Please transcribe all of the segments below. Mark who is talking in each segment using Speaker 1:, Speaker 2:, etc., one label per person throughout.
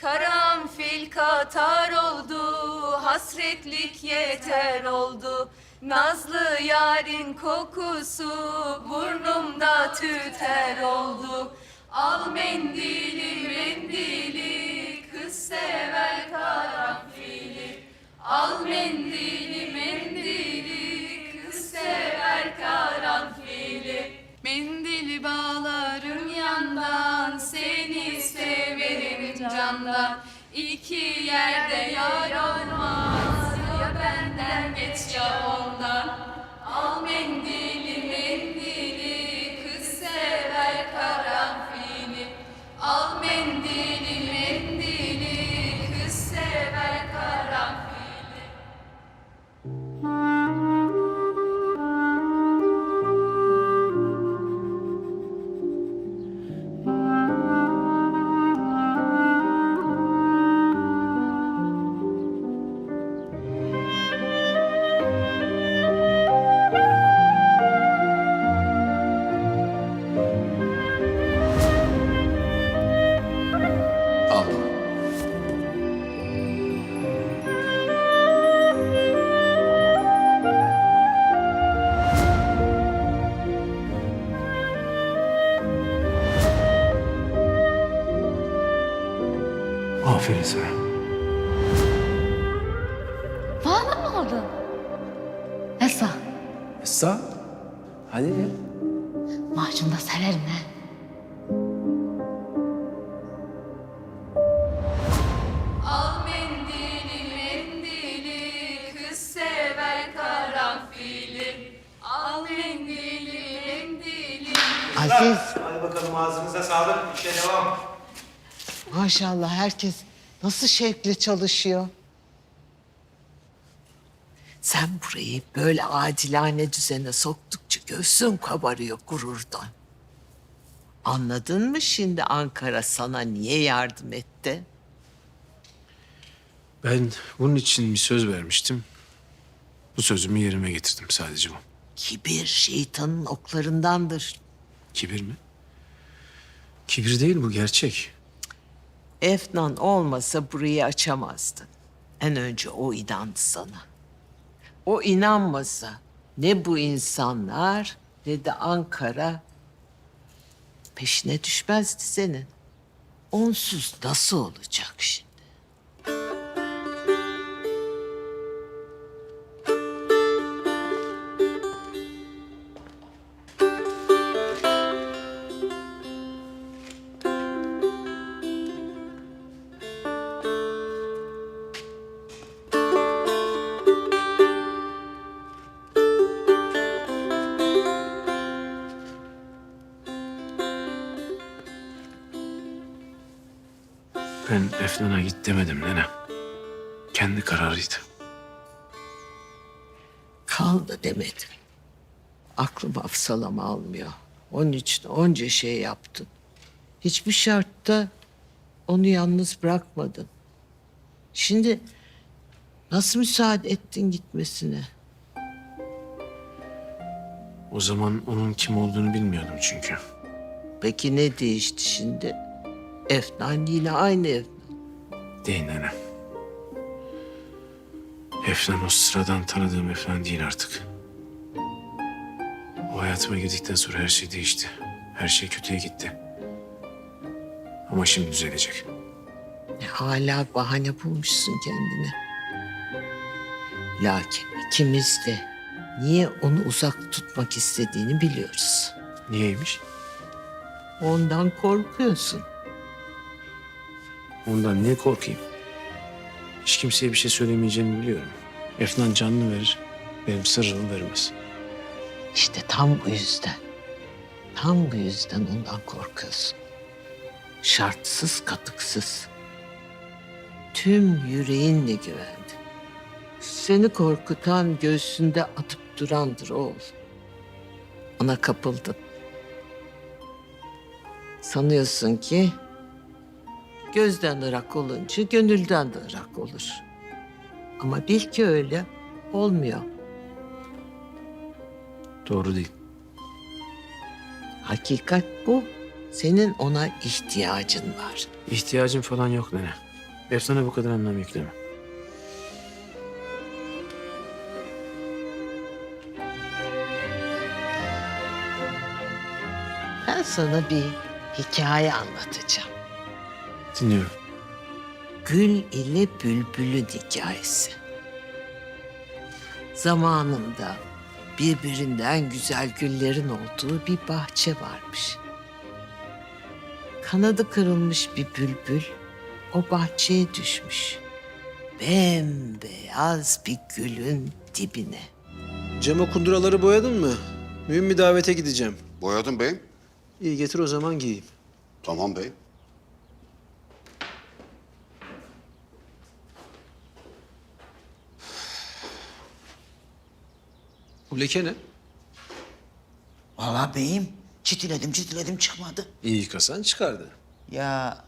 Speaker 1: Karanfil katar oldu, hasretlik yeter oldu. Nazlı yarın kokusu burnumda tüter oldu. Al mendili mendili, kız sever karanfili.
Speaker 2: Aferin sana.
Speaker 3: Valla mı aldın? Nasıl?
Speaker 4: Sağ. Hadi ya.
Speaker 3: Macunda sererim he.
Speaker 1: Al mendili mendili kız sever karanfili. Al mendili mendili.
Speaker 5: Aziz,
Speaker 6: Hadi bakalım ağzınıza sağlık. İşe devam.
Speaker 5: maşallah herkes nasıl şevkle çalışıyor. Sen burayı böyle adilane düzene soktukça göğsün kabarıyor gururdan. Anladın mı şimdi Ankara sana niye yardım etti?
Speaker 2: Ben bunun için bir söz vermiştim. Bu sözümü yerime getirdim sadece bu.
Speaker 5: Kibir şeytanın oklarındandır.
Speaker 2: Kibir mi? Kibir değil bu gerçek.
Speaker 5: Efnan olmasa burayı açamazdın. En önce o inandı sana. O inanmasa ne bu insanlar ne de Ankara peşine düşmezdi senin. Onsuz nasıl olacak şimdi?
Speaker 2: Ben Efnan'a git demedim nene. Kendi kararıydı.
Speaker 5: Kal da demedim. Aklım hafsalam almıyor. Onun için onca şey yaptın. Hiçbir şartta onu yalnız bırakmadın. Şimdi nasıl müsaade ettin gitmesine?
Speaker 2: O zaman onun kim olduğunu bilmiyordum çünkü.
Speaker 5: Peki ne değişti şimdi? Efnan yine aynı Efnan.
Speaker 2: Değil nene. Efnan o sıradan tanıdığım Efnan değil artık. O hayatıma girdikten sonra her şey değişti. Her şey kötüye gitti. Ama şimdi düzelecek.
Speaker 5: E, Hala bahane bulmuşsun kendine. Lakin ikimiz de niye onu uzak tutmak istediğini biliyoruz.
Speaker 2: Niyeymiş?
Speaker 5: Ondan korkuyorsun.
Speaker 2: Ondan niye korkayım? Hiç kimseye bir şey söylemeyeceğini biliyorum. Efnan canını verir, benim sırrımı vermez.
Speaker 5: İşte tam bu yüzden. Tam bu yüzden ondan korkuyorsun. Şartsız katıksız. Tüm yüreğinle güvendin. Seni korkutan göğsünde atıp durandır oğul. Ona kapıldın. Sanıyorsun ki gözden ırak olunca gönülden de ırak olur. Ama bil ki öyle olmuyor.
Speaker 2: Doğru değil.
Speaker 5: Hakikat bu. Senin ona ihtiyacın var.
Speaker 2: İhtiyacım falan yok nene. Efnan'a bu kadar anlam yükleme.
Speaker 5: Ben sana bir hikaye anlatacağım.
Speaker 2: Dinliyorum.
Speaker 5: Gül ile bülbülün hikayesi. Zamanında birbirinden güzel güllerin olduğu bir bahçe varmış. Kanadı kırılmış bir bülbül o bahçeye düşmüş. Bembeyaz bir gülün dibine.
Speaker 2: Cem kunduraları boyadın mı? Mühim bir davete gideceğim.
Speaker 7: Boyadım beyim.
Speaker 2: İyi getir o zaman giyeyim.
Speaker 7: Tamam bey.
Speaker 2: Bu leke ne?
Speaker 8: Vallahi beyim çitiledim çitiledim çıkmadı.
Speaker 2: İyi yıkasan çıkardı.
Speaker 8: Ya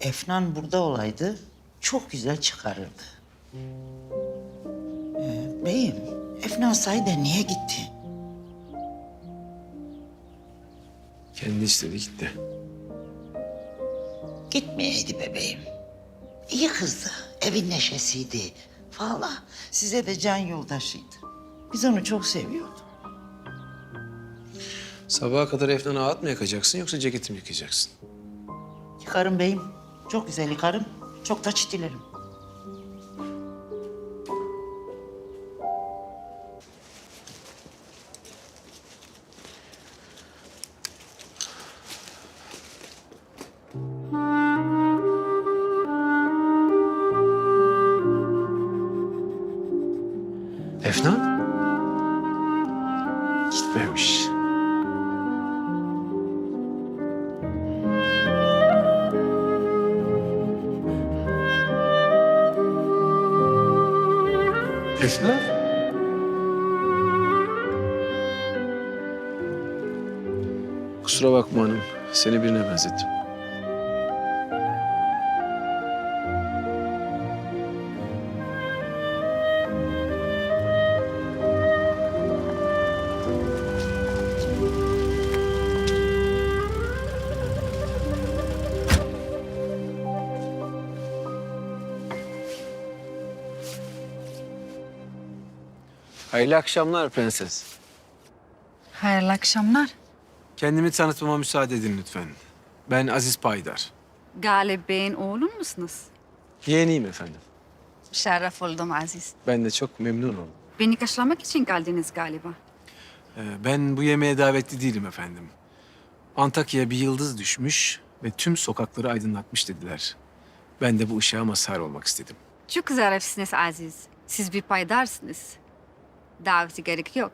Speaker 8: Efnan burada olaydı çok güzel çıkarırdı. Ee, beyim Efnan sayda niye gitti?
Speaker 2: Kendi istedi gitti.
Speaker 8: Gitmeyeydi bebeğim. İyi kızdı, evin neşesiydi. Vallahi size de can yoldaşıydı. Biz onu çok seviyorduk.
Speaker 2: Sabaha kadar Efnan'a at mı yakacaksın yoksa ceketimi yıkayacaksın?
Speaker 8: Yıkarım beyim, çok güzel yıkarım, çok da çitilerim.
Speaker 2: Efnan? Kusura bakma hanım. Seni birine benzettim. Hayırlı akşamlar prenses.
Speaker 1: Hayırlı akşamlar.
Speaker 2: Kendimi tanıtmama müsaade edin lütfen. Ben Aziz Paydar.
Speaker 1: Galip Bey'in oğlu musunuz?
Speaker 2: Yeğeniyim efendim.
Speaker 1: Şeref oldum Aziz.
Speaker 2: Ben de çok memnun oldum.
Speaker 1: Beni kaşlamak için geldiniz galiba.
Speaker 2: Ee, ben bu yemeğe davetli değilim efendim. Antakya'ya bir yıldız düşmüş ve tüm sokakları aydınlatmış dediler. Ben de bu ışığa mazhar olmak istedim.
Speaker 1: Çok zarifsiniz Aziz. Siz bir paydarsınız. Daveti gerek yok.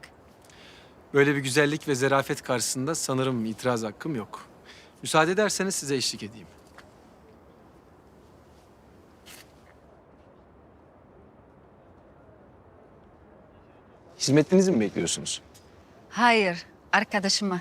Speaker 2: Böyle bir güzellik ve zarafet karşısında sanırım itiraz hakkım yok. Müsaade ederseniz size eşlik edeyim. Hizmetinizi mi bekliyorsunuz?
Speaker 1: Hayır, arkadaşıma.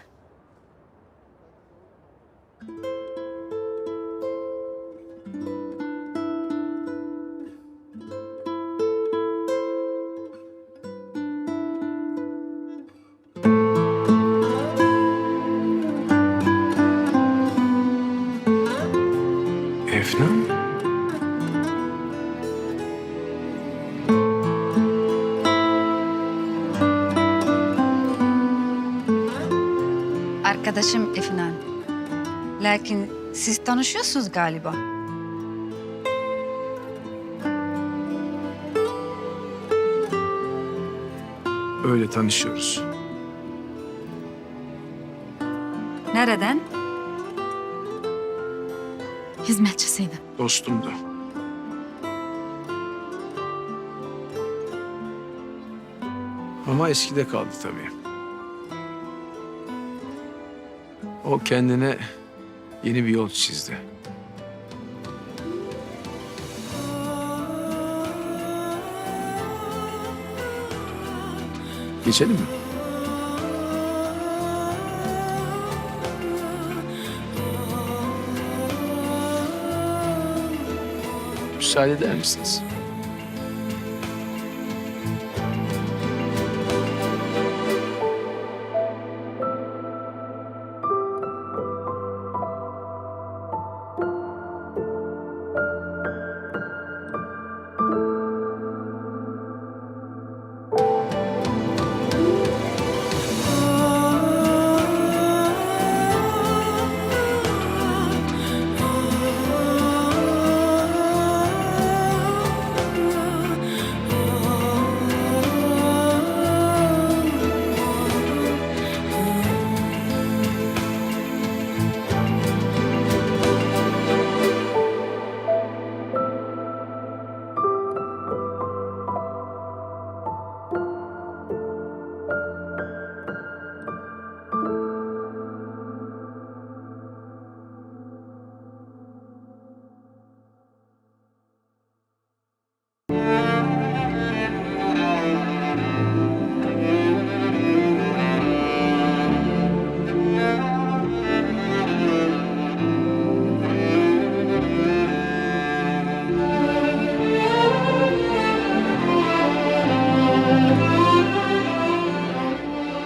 Speaker 2: Efnan?
Speaker 1: Arkadaşım Efnan. Lakin siz tanışıyorsunuz galiba.
Speaker 2: Öyle tanışıyoruz.
Speaker 1: Nereden?
Speaker 9: Hizmetçisiydim.
Speaker 2: Dostumdu. Ama eskide kaldı tabii. O kendine yeni bir yol çizdi. Geçelim mi? Müsaade eder misiniz?